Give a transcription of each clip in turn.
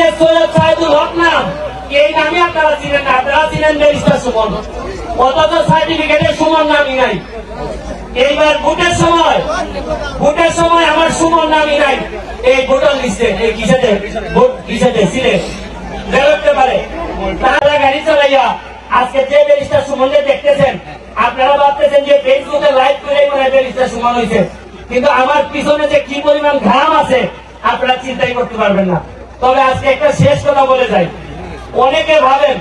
যে সৈয়দ সাইদুল হক নাম এই নামে আপনারা না, আপনারা ব্যারিস্টার সুমন। অথচ সার্টিফিকেটে সুমন নামই নাই। এইবার ভোটের সময় ভোটের সময় আমার সুমন নামই নাই। এই ভোটার লিস্টে, এই কিসেতে? ভোট কিসেতে? বেরোতে পারে। তারা গাড়ি চালাইয়া, আজকে যে ব্যারিস্টার সুমনকে দেখতেছেন, আপনারা ভাবতেছেন যে ফেসবুকে লাইভ করে মানে ব্যারিস্টার সুমন হয়েছে কিন্তু আমার পিছনে যে কি পরিমাণ ঘাম আছে, আপনারা চিন্তাই করতে পারবেন না। তবে আজকে একটা শেষ কথা বলে যাই। অনেকে ভাবেন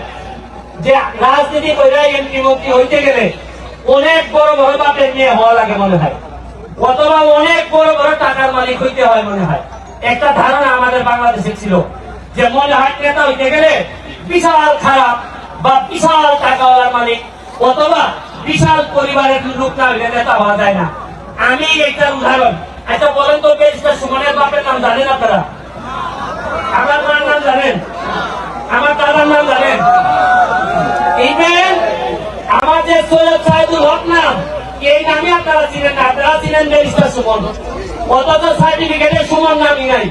যে রাজনীতি কইরা এমপি, মন্ত্রী হইতে গেলে অনেক বড় বড় বাপের নিয়ে হওয়া লাগে মনে হয়। অথবা অনেক বড় বড় টাকার মালিক হইতে হয় মনে হয়। একটা ধারণা আমাদের বাংলাদেশে ছিল যে মনে হয় নেতা হইতে গেলে বিশাল খারাপ বা বিশাল টাকাওয়ালার মালিক অথবা বিশাল পরিবারের লোক না হইলে নেতা হওয়া যায় না। আমি একটা উদাহরণ। আচ্ছা বলেন তো বেশটা সুমনের বাপের নাম জানেন আপনারা? আমার মার নাম জানেন? আমার দাদার নাম জানেন? ইভেন সৈয়দ সাইদুল হক নাম এই নামে আপনারা চিনেন না, আপনারা চিনেন ব্যারিস্টার সুমন। অথচ সুমন নামই নাই।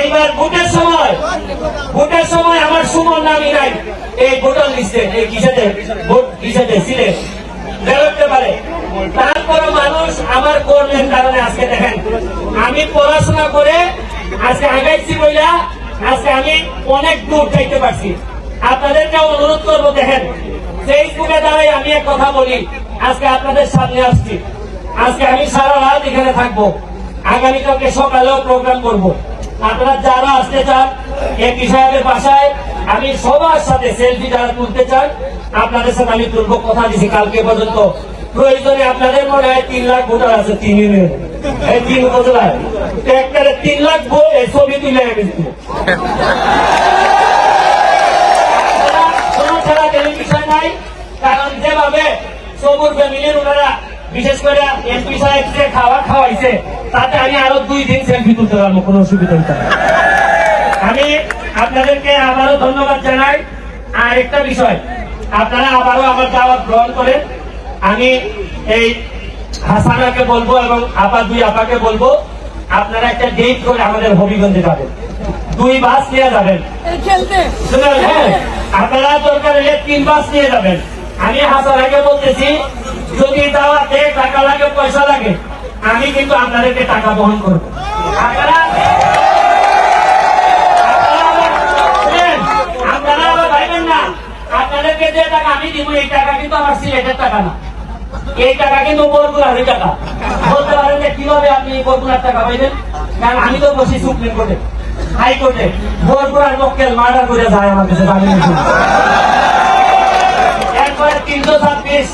এইবার ভোটের সময় ভোটের সময় আমার সুমন নামই নাই। এই ভোটার লিস্টে, এই কিসেতে? ভোট কিসেতে? সিলেট বেরোতে পারে। তারপরে মানুষ আমার করলেন কারণে আজকে দেখেন, আমি পড়াশোনা করে আজকে আগাইছি বইলা, আজকে আমি অনেক দূর যাইতে পারছি। আপনাদেরকে অনুরোধ করব, দেখেন ফেসবুকে দ্বারাই আমি এক কথা বলি, আজকে আপনাদের সামনে আসছি। আজকে আমি সারা রাত এখানে থাকব। আগামীকালকে সকালেও প্রোগ্রাম করব। আপনারা যারা আসতে চান এমপি সাহেবের বাসায়, আমি সবার সাথে সেলফি যারা তুলতে চান, আপনাদের সাথে আমি তুলবো, কথা দিছি। কালকে পর্যন্ত প্রয়োজনে আপনাদের মনে হয় তিন লাখ ভোটার আছে, তিন ইউনিয়ন। এই উপজেলায়। এই ছবি তুলে টেলিভিশন নাই, কারণ যেভাবে ওনারা, বিশেষ করে এমপি সাহেব যে খাওয়া খাওয়াইছে, তাতে আমি আরও দুই দিন সেলফি তুলতে পারব, কোনো অসুবিধা হইতে আমি আপনাদেরকে আবারও ধন্যবাদ জানাই। আর একটা বিষয়, আপনারা আবারও আমার দাওয়াত গ্রহণ করেন। আমি এই হাসানাকে বলব এবং আপা দুই আপাকে বলব আপনারা একটা ডেট করে আমাদের হবিগঞ্জে যাবেন। দুই বাস নিয়ে যাবেন। হ্যাঁ, আপনারা দরকার হলে তিন বাস নিয়ে যাবেন। আমি হাসানাকে বলতেছি যদি দাওয়াতে টাকা লাগে পয়সা লাগে আমি কিন্তু আপনাদেরকে টাকা বহন করব। আপনারা আপনারা আবার ভাইবেন না। আপনাদেরকে যে টাকা আমি দিব এই টাকা কিন্তু আমার সিলেটের টাকা না। এই টাকা কিন্তু টাকা। বলতে পারেন যে কীভাবে আপনি টাকা পাইবেন? কারণ আমি তো বসি সুপ্রিম কোর্টে হাইকোর্টে মার্ডার করে যায় আমার কাছে জন্য। তিনশো ছাব্বিশ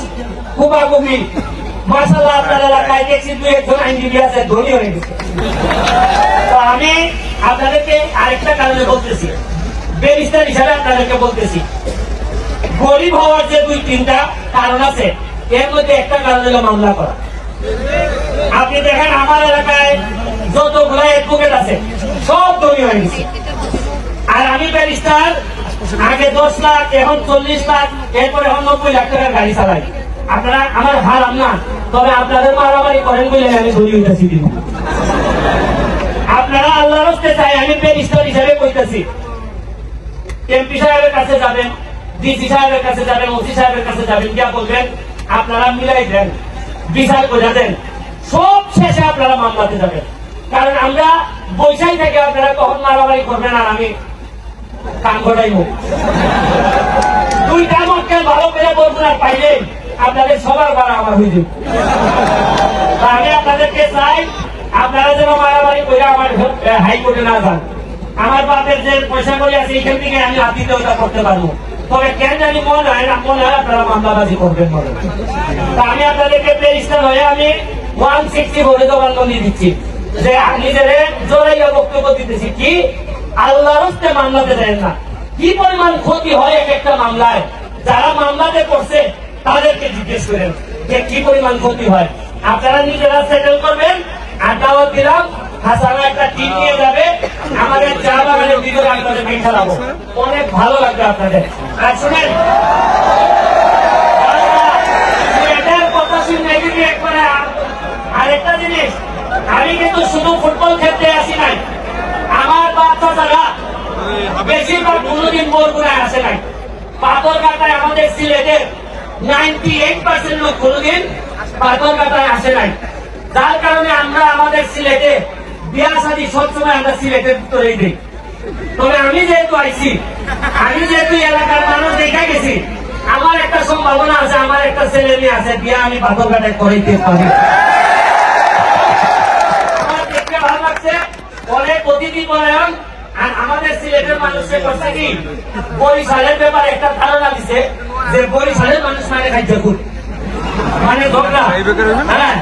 মাসাল্লাহ আপনার এলাকায় দেখছি দুই একজন আইনজীবী আছে, ধনী হয়ে গেছে। তো আমি আপনাদেরকে আরেকটা কারণে বলতেছি। ব্যারিস্টার হিসাবে আপনাদেরকে বলতেছি। গরিব হওয়ার যে দুই তিনটা কারণ আছে এর মধ্যে একটা কারণ হলো মামলা করা। আপনি দেখেন আমার এলাকায় যতগুলো অ্যাডভোকেট আছে, সব ধনী হয়ে গেছে। আর আমি ব্যারিস্টার আগে দশ লাখ, এখন চল্লিশ লাখ, এরপরে এখন নব্বই লাখ টাকার গাড়ি চালাই। আপনারা, আমার হারাম না, তবে আপনাদের মারামারি করেন বলে আমি হইতেছি দিন। আপনারা আল্লাহ রস্তে চাই, আমি ব্যারিস্টার হিসাবে কইতেছি। এমপি সাহেবের কাছে যাবেন ডিসি সাহেবের কাছে যাবেন ওসি সাহেবের কাছে যাবেন, গিয়া বলবেন আপনারা মিলাই দেন, বিচার করে দেন। সব শেষে আপনারা মামলাতে যাবেন। কারণ আমরা বৈশাখ থেকে আপনারা কখন মারামারি করবেন আর আমি কাম ঘটাইব। দুইটা মক্কেল ভালো করে বলবেন আর পাইলে আপনাদের সবার বাড়া আমার হয়ে যাবে। আমি আপনাদেরকে চাই, আপনারা যেন মারামারি করে আমার হাইকোর্টে না যান। আমার বাপের যে পয়সা করে আছে এখান থেকে আমি আতিথ্যতা করতে পারব। তবে কেন জানি মনে হয় না, মনে হয় আপনারা মামলাবাজি করবেন বলে আমি আপনাদেরকে ব্যারিস্টার হয়ে আমি ওয়ান সিক্সটি ভরে জবানবন্দি দিচ্ছি। যে নিজের জোরাইয়া বক্তব্য দিতেছি, কি? আল্লাহ রস্তে মামলাতে দেন না। কি পরিমাণ ক্ষতি হয় এক একটা মামলায়? যারা মামলাতে করছে, তাদেরকে জিজ্ঞেস করেন যে কি পরিমাণ ক্ষতি হয়। আপনারা নিজেরা সেটেল করবেন, আর দাওয়াত দিলাম হাসানা একটা টিম নিয়ে যাবে, আমাদের চা বাগানের ভিতরে আপনাদের খেলাবো। অনেক ভালো লাগবে আপনাদের। আর শুনেন আরেকটা জিনিস, আমি কিন্তু শুধু ফুটবল খেলতে আসি নাই। আমার বাচ্চা যারা কোনোদিন বরগুনায় আসে নাই। পাথর কাটায় আমাদের সিলেটের নাইনটি এইট পার্সেন্ট লোক কোনোদিন কাটায় আসে নাই। যার কারণে আমরা আমাদের সিলেটে বিয়া শাদী সবসময় আমরা সিলেটের ভিতরেই দিই। তবে আমি যেহেতু আইছি, আমি যেহেতু এলাকার মানুষ দেখা গেছি, আমার একটা সম্ভাবনা আছে, আমার একটা ছেলে মেয়ে আছে, বিয়া আমি পাথর কাটায় করাইতে পারি। আমার দেখতে ভালো লাগছে অনেক অতিথি পরায়ণ আর আমাদের সিলেটের মানুষকে করছে কি, বরিশালের ব্যাপারে একটা ধারণা দিছে যে বরিশালের মানুষ মানে খাইতে খুব মানে হ্যাঁ?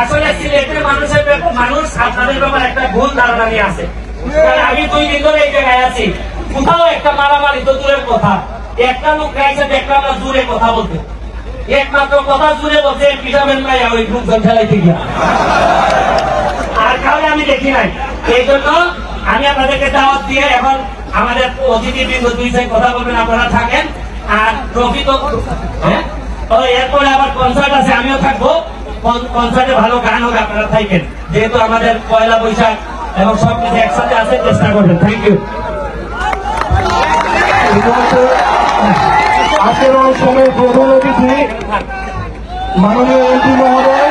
আসলে সিলেটের মানুষের মানুষ আপনাদের ব্যাপারে একটা ভুল ধারণা নিয়ে আছে। আমি দুই দিন ধরে এই জায়গায় আছি। কোথাও একটা মারামারি তো দূরের কথা। একটা লোক গাইছে, দেখলাম না জুড়ে কথা বলতে। একমাত্র কথা জুড়ে বলছে পিটাবেন নাই, ওই লোকজন খেলাইতে গিয়া। আর কাউকে আমি দেখি নাই। এই জন্য আমি আপনাদেরকে দাওয়াত দিয়ে এখন আমাদের অতিথি বৃন্দ দুই সাইড কথা বলবেন, আপনারা থাকেন। আর ট্রফি তো হ্যাঁ? এরপরে আবার কনসার্ট আছে, আমিও থাকব। কনসার্টে ভালো গান হবে আপনারা থাকবেন যেহেতু আমাদের পয়লা বৈশাখ এবং সব কিছু একসাথে আসে চেষ্টা করবেন। থ্যাংক ইউ আজকের প্রধান অতিথি, মাননীয় এমপি মহোদয়